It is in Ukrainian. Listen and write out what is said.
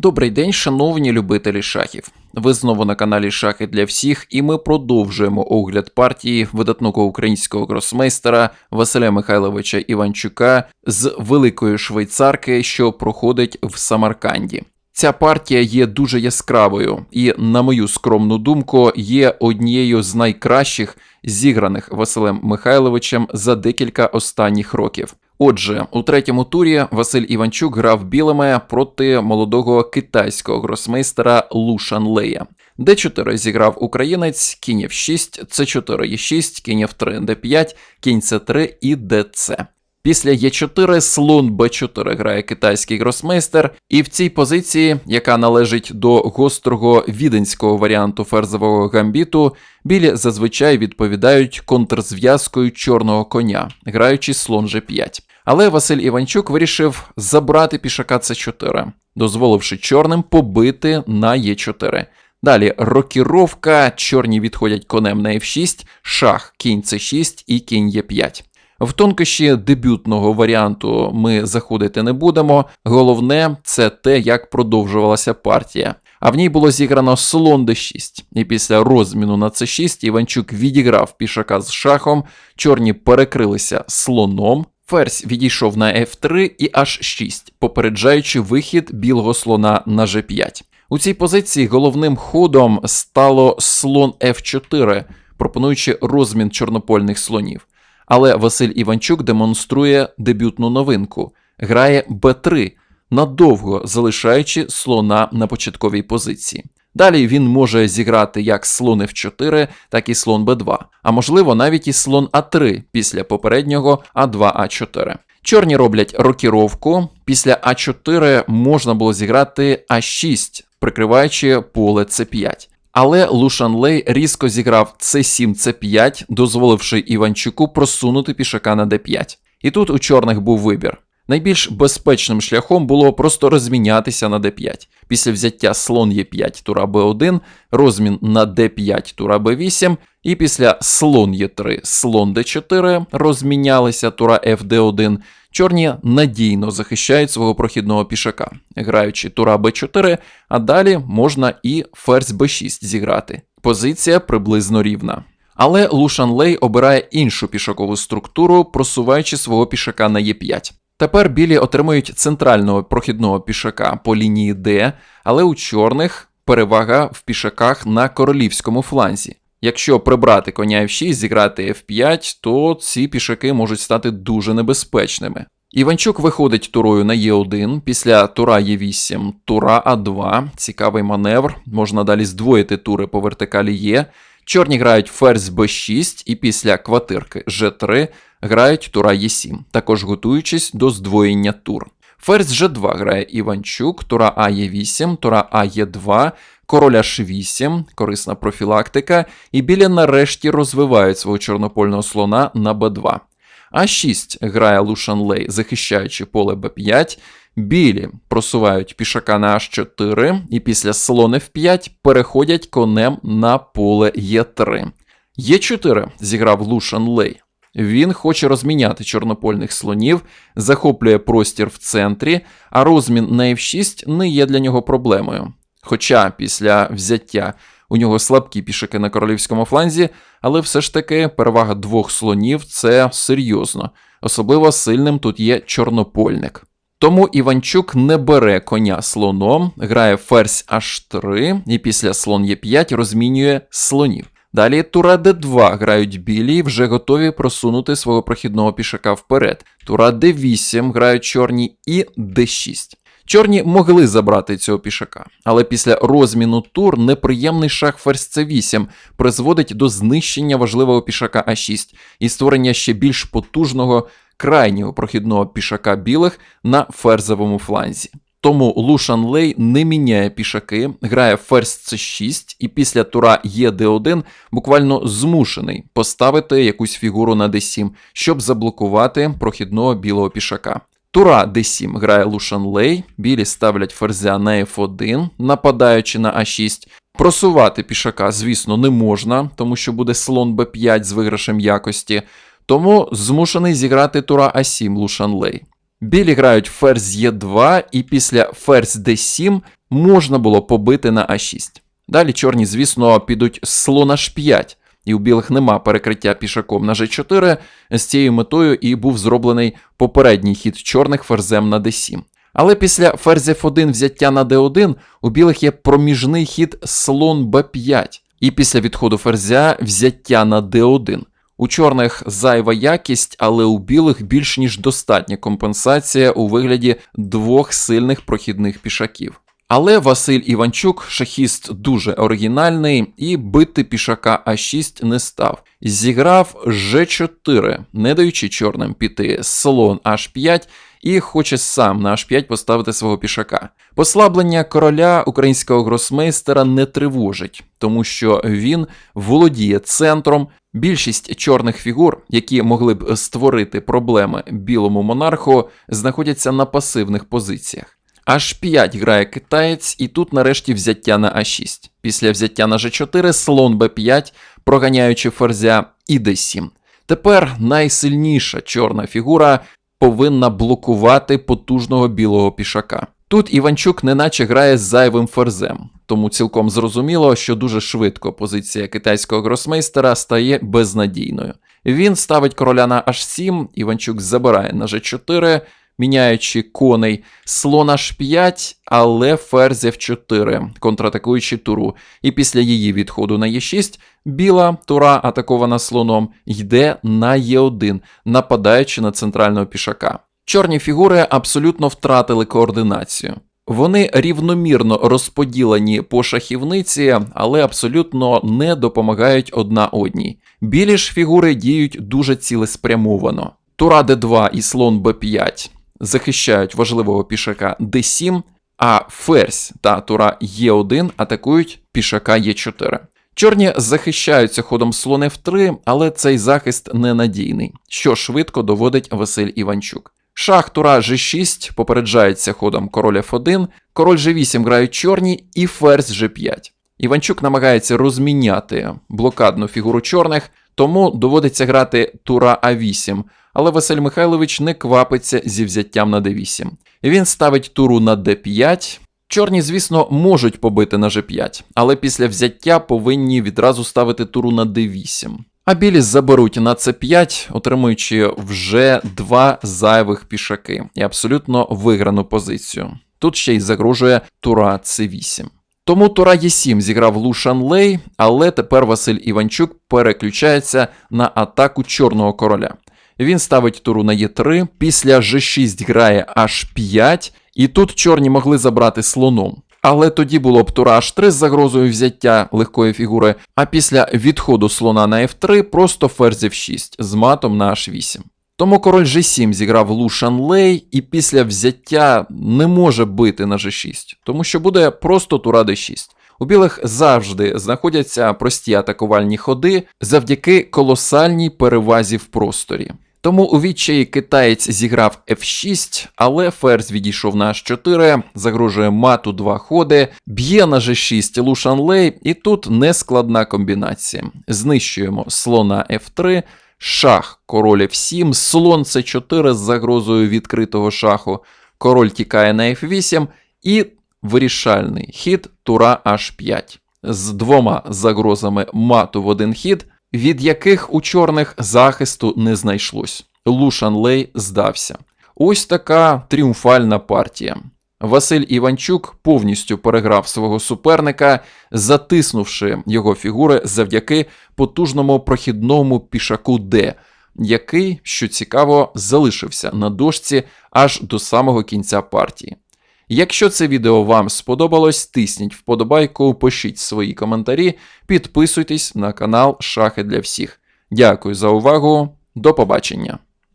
Добрий день, шановні любителі шахів. Ви знову на каналі Шахи для всіх, і ми продовжуємо огляд партії видатного українського гросмейстера Василя Михайловича Іванчука з великої швейцарки, що проходить в Самарканді. Ця партія є дуже яскравою і, на мою скромну думку, є однією з найкращих зіграних Василем Михайловичем за декілька останніх років. Отже, у третьому турі Василь Іванчук грав білими проти молодого китайського гросмейстера Лу Шанлея. Д4 зіграв українець, кінь F6, С4 Е6, кінь F3, Д5, кінь С3 і ДЦ. Після Е4 слон Б4 грає китайський гросмейстер, і в цій позиції, яка належить до гострого віденського варіанту ферзового гамбіту, білі зазвичай відповідають контрзв'язкою чорного коня, граючи слон G5. Але Василь Іванчук вирішив забрати пішака С4, дозволивши чорним побити на Е4. Далі рокіровка, чорні відходять конем на F6, шах, кінь С6 і кінь Е5. В тонкощі дебютного варіанту ми заходити не будемо. Головне це те, як продовжувалася партія. А в ній було зіграно слон d6. І після розміну на c6 Іванчук відіграв пішака з шахом, чорні перекрилися слоном. Ферзь відійшов на f3 і h6, попереджаючи вихід білого слона на g5. У цій позиції головним ходом стало слон f4, пропонуючи розмін чорнопольних слонів. Але Василь Іванчук демонструє дебютну новинку, грає Б3, надовго залишаючи слона на початковій позиції. Далі він може зіграти як слон F4, так і слон Б2, а можливо навіть і слон А3 після попереднього А2А4. Чорні роблять рокіровку, після А4 можна було зіграти А6, прикриваючи поле С5. Але Лушанлей різко зіграв С7, С5, дозволивши Іванчуку просунути пішака на Д5. І тут у чорних був вибір. Найбільш безпечним шляхом було просто розмінятися на d5. Після взяття слон Е5 тура Б1, розмін на d5 тура Б8, і після слон Е3, слон Д4 розмінялися тура Фд1. Чорні надійно захищають свого прохідного пішака, граючи тура Б4, а далі можна і ферзь Б6 зіграти. Позиція приблизно рівна. Але Лушанлей обирає іншу пішакову структуру, просуваючи свого пішака на Е5. Тепер білі отримують центрального прохідного пішака по лінії D, але у чорних перевага в пішаках на королівському фланзі. Якщо прибрати коня F6, зіграти F5, то ці пішаки можуть стати дуже небезпечними. Іванчук виходить турою на Е1, після тура Е8, тура А2, цікавий маневр, можна далі здвоїти тури по вертикалі Е. Чорні грають ферзь Б6 і після квартирки G3 грають тура Е7, також готуючись до здвоєння тур. Ферзь G2 грає Іванчук, тура А Е8, тура А Е2, король H8, корисна профілактика, і білі нарешті розвивають свого чорнопольного слона на Б2. А6 грає Лушанлей, захищаючи поле Б5. Білі просувають пішака на H4 і після слон F5 переходять конем на поле Е3. Е4 зіграв Лушан Лей. Він хоче розміняти чорнопольних слонів, захоплює простір в центрі, а розмін на F6 не є для нього проблемою. Хоча після взяття у нього слабкі пішаки на королівському фланзі, але все ж таки перевага двох слонів це серйозно. Особливо сильним тут є чорнопольник. Тому Іванчук не бере коня слоном, грає ферзь H3 і після слон Е5 розмінює слонів. Далі тура d2 грають білі, вже готові просунути свого прохідного пішака вперед. Тура d8 грають чорні і d6. Чорні могли забрати цього пішака, але після розміну тур неприємний шах ферзь c8 призводить до знищення важливого пішака А6 і створення ще більш потужного крайнього прохідного пішака білих на ферзовому фланзі. Тому Лушан Лей не міняє пішаки, грає ферзь c6 і після тура Е1 буквально змушений поставити якусь фігуру на d7, щоб заблокувати прохідного білого пішака. Тура d7 грає Лушан Лей, білі ставлять ферзя на f1, нападаючи на а6. Просувати пішака, звісно, не можна, тому що буде слон b5 з виграшем якості, тому змушений зіграти тура а7 Лушан Лей. Білі грають ферзь Е2, і після ферзь d7 можна було побити на А6. Далі чорні, звісно, підуть слон H5, і у білих нема перекриття пішаком на G4. З цією метою і був зроблений попередній хід чорних ферзем на D7. Але після ферзя F1 взяття на D1 у білих є проміжний хід слон B5, і після відходу ферзя взяття на D1. У чорних зайва якість, але у білих більш ніж достатня компенсація у вигляді двох сильних прохідних пішаків. Але Василь Іванчук, шахіст дуже оригінальний, і бити пішака А6 не став. Зіграв Ж4, не даючи чорним піти слон H5 і хоче сам на H5 поставити свого пішака. Послаблення короля українського гросмейстера не тривожить, тому що він володіє центром. Більшість чорних фігур, які могли б створити проблеми білому монарху, знаходяться на пасивних позиціях. H5 грає китаєць, і тут нарешті взяття на А6. Після взяття на G4 слон Б5, проганяючи ферзя і D7. Тепер найсильніша чорна фігура повинна блокувати потужного білого пішака. Тут Іванчук неначе грає з зайвим ферзем, тому цілком зрозуміло, що дуже швидко позиція китайського гросмейстера стає безнадійною. Він ставить короля на H7, Іванчук забирає на G4, міняючи коней слон H5, але ферзь F4, контратакуючи туру. І після її відходу на Е6 біла тура, атакована слоном, йде на Е1, нападаючи на центрального пішака. Чорні фігури абсолютно втратили координацію. Вони рівномірно розподілені по шахівниці, але абсолютно не допомагають одна одній. Білі ж фігури діють дуже цілеспрямовано. Тура d2 і слон b5 захищають важливого пішака d7, а ферзь та тура e1 атакують пішака e4. Чорні захищаються ходом слон f3, але цей захист ненадійний, що швидко доводить Василь Іванчук. Шах тура g6 попереджається ходом король f1, король g8 грають чорні і ферзь g5. Іванчук намагається розміняти блокадну фігуру чорних, тому доводиться грати тура а8, але Василь Михайлович не квапиться зі взяттям на d8. Він ставить туру на d5. Чорні, звісно, можуть побити на g5, але після взяття повинні відразу ставити туру на d8. А білі заберуть на c5, отримуючи вже два зайвих пішаки і абсолютно виграну позицію. Тут ще й загрожує тура c8. Тому тура Е7 зіграв Лу Шанлей, але тепер Василь Іванчук переключається на атаку чорного короля. Він ставить туру на Е3, після G6 грає H5, і тут чорні могли забрати слоном. Але тоді було б тура H3 з загрозою взяття легкої фігури, а після відходу слона на F3 просто ферзь F6 з матом на H8. Тому король G7 зіграв Лу Шанлей, і після взяття не може бити на G6, тому що буде просто тура D6. У білих завжди знаходяться прості атакувальні ходи завдяки колосальній перевазі в просторі. Тому у відчаї китаєць зіграв F6, але ферзь відійшов на H4, загрожує мату два ходи, б'є на G6 Лу Шанлей, і тут нескладна комбінація. Знищуємо слона F3, шах король F7, слон C4 з загрозою відкритого шаху, король тікає на F8 і вирішальний хід тура H5 з двома загрозами мату в один хід, від яких у чорних захисту не знайшлось. Лу Шанлей здався. Ось така тріумфальна партія. Василь Іванчук повністю переграв свого суперника, затиснувши його фігури завдяки потужному прохідному пішаку Д, який, що цікаво, залишився на дошці аж до самого кінця партії. Якщо це відео вам сподобалось, тисніть вподобайку, пишіть свої коментарі, підписуйтесь на канал Шахи для всіх. Дякую за увагу, до побачення!